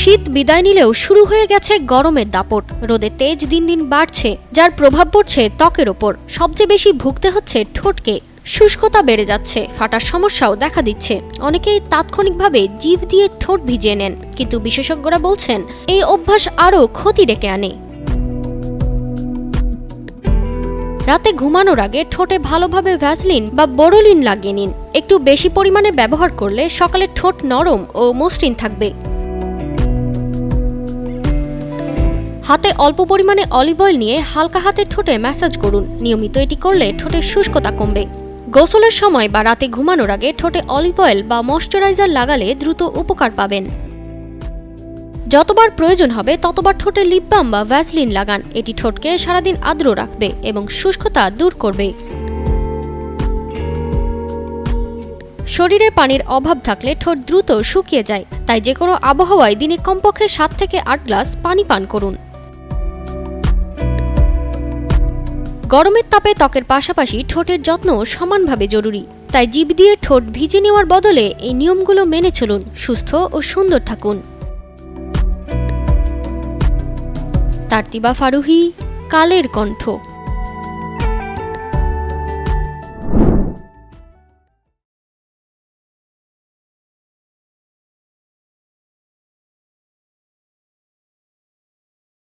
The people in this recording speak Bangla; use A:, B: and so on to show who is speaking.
A: শীত বিদায় নিলেও শুরু হয়ে গেছে গরমের দাপট। রোদে তেজ দিন দিন বাড়ছে, যার প্রভাব পড়ছে ত্বকের ওপর। সবচেয়ে বেশি ভুগতে হচ্ছে ঠোঁটকে। শুষ্কতা বেড়ে যাচ্ছে, ফাটার সমস্যাও দেখা দিচ্ছে। অনেকেই তাৎক্ষণিকভাবে জিভ দিয়ে ঠোঁট ভিজিয়ে নেন, কিন্তু বিশেষজ্ঞরা বলছেন, এই অভ্যাস আরও ক্ষতি ডেকে আনে। রাতে ঘুমানোর আগে ঠোঁটে ভালোভাবে ভ্যাসলিন বা বোরোলিন লাগিয়ে নিন। একটু বেশি পরিমাণে ব্যবহার করলে সকালে ঠোঁট নরম ও মসৃণ থাকবে। হাতে অল্প পরিমাণে অলিভ অয়েল নিয়ে হালকা হাতে ঠোঁটে ম্যাসাজ করুন। নিয়মিত এটি করলে ঠোঁটের শুষ্কতা কমবে। গোসলের সময় বা রাতে ঘুমানোর আগে ঠোঁটে অলিভ অয়েল বা ময়শ্চারাইজার লাগালে দ্রুত উপকার পাবেন। যতবার প্রয়োজন হবে, ততবার ঠোঁটে লিপ বাম বা ভ্যাসলিন লাগান। এটি ঠোঁটকে সারাদিন আর্দ্র রাখবে এবং শুষ্কতা দূর করবে। শরীরে পানির অভাব থাকলে ঠোঁট দ্রুত শুকিয়ে যায়। তাই যে কোনো আবহাওয়ায় দিনে কমপক্ষে সাত থেকে আট গ্লাস পানি পান করুন। গরমের তাপে ত্বকের পাশাপাশি ঠোঁটের যত্ন সমানভাবে জরুরি। তাই জীব দিয়ে ঠোঁট ভিজে নেওয়ার বদলে এই নিয়মগুলো মেনে চলুন, সুস্থ ও সুন্দর থাকুন। তার্তিবা ফারুহি, কালের কণ্ঠ।